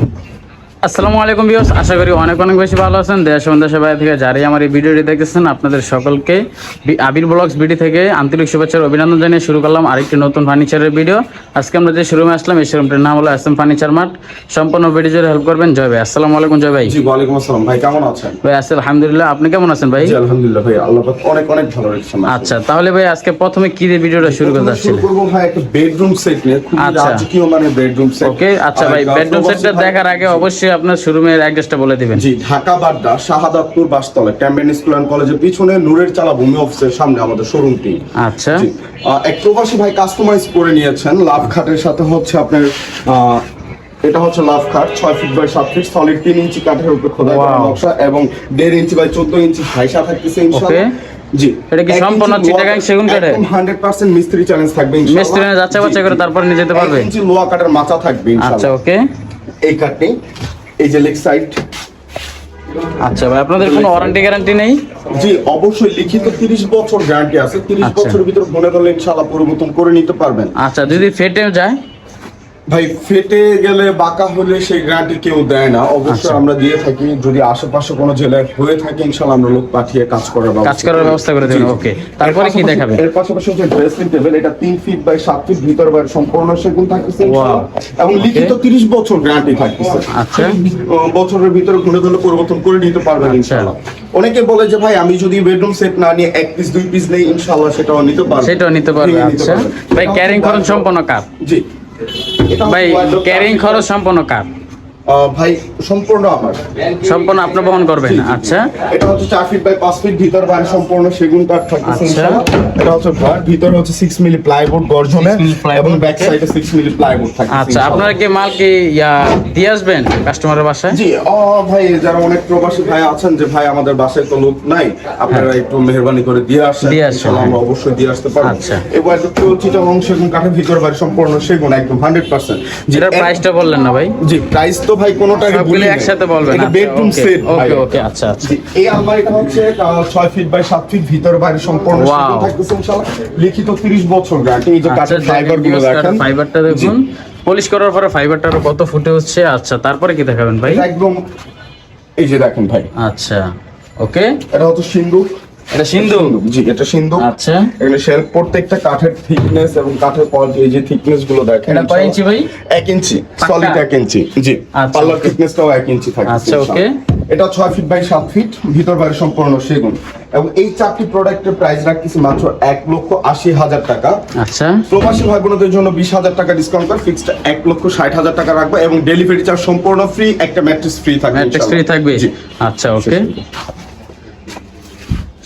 Thank you. আসসালামু আলাইকুম বিয়স আশা করি অনেক অনেক বেশি ভালো আছেন। দেশ এবং দেশের বাইরে থেকে যারাই আমার এই ভিডিওটি দেখতেছেন আপনাদের সকলকে আবির ব্লগস বিডি থেকে আন্তরিক শুভেচ্ছার অভিনন্দন জানিয়ে শুরু করলাম আরেকটি নতুন ফার্নিচারের ভিডিও। আজকে আমরা যে শোরুমে আসলাম এই শোরুমটির নাম হলো এস এম ফার্নিচার মার্ট সম্পূর্ণ ভিডিও জুড়ে হেল্প করবেন জয় ভাই। আসসালামু আলাইকুম জয় ভাই। জি ওয়ালাইকুম আসসালাম। ভাই কেমন আছেন? ভাই আছি আলহামদুলিল্লাহ। আপনি কেমন আছেন ভাই? জি আলহামদুলিল্লাহ ভাই আল্লাহ পাক অনেক অনেক ভালো রেখেছেন আচ্ছা তাহলে ভাই আজকে প্রথমে কি দিয়ে ভিডিওটা শুরু করতে প্রথমে শুরু যাচ্ছিলেন ভাই একটা বেডরুম সেট নিয়ে খুবই আচ্ছা। রাজকীয় মানে বেডরুম সেট ওকে আচ্ছা ভাই বেডরুম সেটটা দেখার আগে অবশ্যই আপনার শোরুমের অ্যাড্রেসটা বলে দিবেন। জি Dhaka Badda Shahadatpur Bashtola Cambrian school and কলেজের পিছনে নূরের চালা ভূমি অফিসের সামনে আমাদের শোরুমটি আচ্ছা। এক প্রবাসী ভাই কাস্টমাইজ করে নিয়েছেন লাভ খাটের সাথে হচ্ছে আপনার এটা হচ্ছে লাভ খাট ছয় ফিট বাই সাত ফিট সলিড তিন ইঞ্চি কাঠের উপরে খোদাই করা. নকশা এবং দেড় ইঞ্চি বাই চোদ্দ ইঞ্চি হাইসা থাকতেছে ইনশাআল্লাহ। জি। এটা কি সম্পূর্ণ চিটাগাং সেগুন? 100% মিস্ত্রি চ্যালেঞ্জ থাকবে ইনশাআল্লাহ। মিস্ত্রি করে। তারপরে নিয়ে যেতে পারবে? ইঞ্চি লোহা কাঠের মাথা থাকবে আচ্ছা ওকে এই কাঠটি এই যে লেগ সাইড আচ্ছা ভাই আপনাদের কোনো ওয়ারেন্টি গ্যারান্টি নেই? জি অবশ্যই লিখিত 30 বছর গ্যারান্টি আছে। 30 আচ্ছা। বছরের ভিতরে মনে করলে ইনশাআল্লাহ পরিবর্তন করে নিতে পারবেন। আচ্ছা যদি ফেটে যায়? ভাই ফেটে গেলে বাঁকা হলে সেই গ্যারান্টি কেউ দেয় না অবশ্যই আচ্ছা। আমরা দিয়ে থাকি যদি আশেপাশে কোনো জেলায় হয়ে থাকে ইনশাআল্লাহ আমরা লোক পাঠিয়ে কাজ করার ব্যবস্থা কাজ করার ব্যবস্থা করে জি। ওকে। তারপরে কি দেখাবেন? এর পাশাপাশি হচ্ছে ড্রেসিং টেবিল এটা 3 ফিট বাই 7 ফিট ভিতর বাইরে সম্পূর্ণ সেগুন থাকতেছে। এবং লিখিত 30 বছর গ্যারান্টি থাকতেছে আচ্ছা। বছরের ভিতরে ঘুরে ধরে পরিবর্তন করে নিতে পারবেন আচ্ছা। ইনশাআল্লাহ অনেকে বলে যে ভাই আমি যদি বেডরুম সেট না নিয়ে এক পিস দুই পিস নেই ইনশাআল্লাহ সেটাও নিতে পারবেন সেটাও নিতে পারবে আচ্ছা ভাই ক্যারিং wardrobe- সম্পূর্ণ কার জি ভাই wardrobe ক্যারিং টা- খরচ সম্পূর্ণ কার আহ, ভাই সম্পূর্ণ আমার। সম্পূর্ণ আপনি বহন করবেন। আচ্ছা। এটা হচ্ছে চার ফিট বাই পাঁচ ফিট ভিতর বাইরে সম্পূর্ণ সেগুন কাঠ আচ্ছা। ইনশাআল্লাহ। এটা হচ্ছে ঘর ভিতরে হচ্ছে সিক্স মিলি প্লাইবোর্ড গর্জনে 6 এবং ব্যাক সাইডে সিক্স মিলি প্লাইবোর্ড থাকতেছে আচ্ছা আপনারা কি মাল কি ইয়া দিয়ে আসবেন কাস্টমারের বাসায়? জি ও ভাই যারা অনেক প্রবাসী ভাই আছেন যে ভাই আমাদের বাসায় তো লোক নাই আপনারা একটু মেহরবানি করে দিয়ে আসেন। হ্যাঁ। ইনশাআল্লাহ আমরা অবশ্যই দিয়ে আসতে পারব। আচ্ছা। এবার একটু চিটাগং সেগুন কাঠের ভিতর বাইরে সম্পূর্ণ সেগুন একদম হান্ড্রেড পার্সেন্ট যেটার প্রাইসটা বললেন না ভাই। জি প্রাইস তো ভাই কোনোটা সবগুলো একসাথে বলবেন এটা বেডরুম সেট ওকে ওকে আচ্ছা আচ্ছা। এই আলমারিটা হচ্ছে আহ, ছয় ফিট বাই সাত ফিট ভিতর বাইরে সম্পূর্ণ. সেগুন থাকতেছে ইনশাআল্লাহ। লিখিত 30 বছর গ্যারান্টি এই যে আচ্ছা কাঠের ফাইবারগুলো দেখেন। ফাইবারটা দেখুন। পলিশ করার পরে ফাইবারটা আরও কত ফুটে হচ্ছে আচ্ছা তারপরে কি দেখাবেন ভাই? একদম এই যে দেখেন ভাই। আচ্ছা ওকে এটা হচ্ছে সিন্ধুক এটা সিন্ধু? জি এটা সিন্ধুক আচ্ছা। এখানে শেলফ প্রত্যেকটা কাঠের থিকনেস এবং কাঠের কোয়ালিটি এই যে থিকনেসগুলো দেখেন এটা কয় ইঞ্চি ভাই? এক ইঞ্চি সলিড এক ইঞ্চি জি। পাল্লার. থিকনেসটাও এক ইঞ্চি থাকে আচ্ছা, okay. এটা ছয় ফিট বাই সাত ফিট ভিতর বাইরে সম্পূর্ণ সেগুন। এবং এই চারটি প্রোডাক্টের প্রাইস রাখতেছি মাত্র এক লক্ষ আশি হাজার টাকা। আচ্ছা। প্রবাসী ভাই বোনদের জন্য বিশ হাজার টাকা ডিসকাউন্ট করে ফিক্সড এক লক্ষ ষাট হাজার টাকা রাখব এবং ডেলিভারি চার্জ সম্পূর্ণ ফ্রি একটা ম্যাট্রেস ফ্রি থাকবে ম্যাট্রিক্স ফ্রি। থাকবে? আচ্ছা ওকে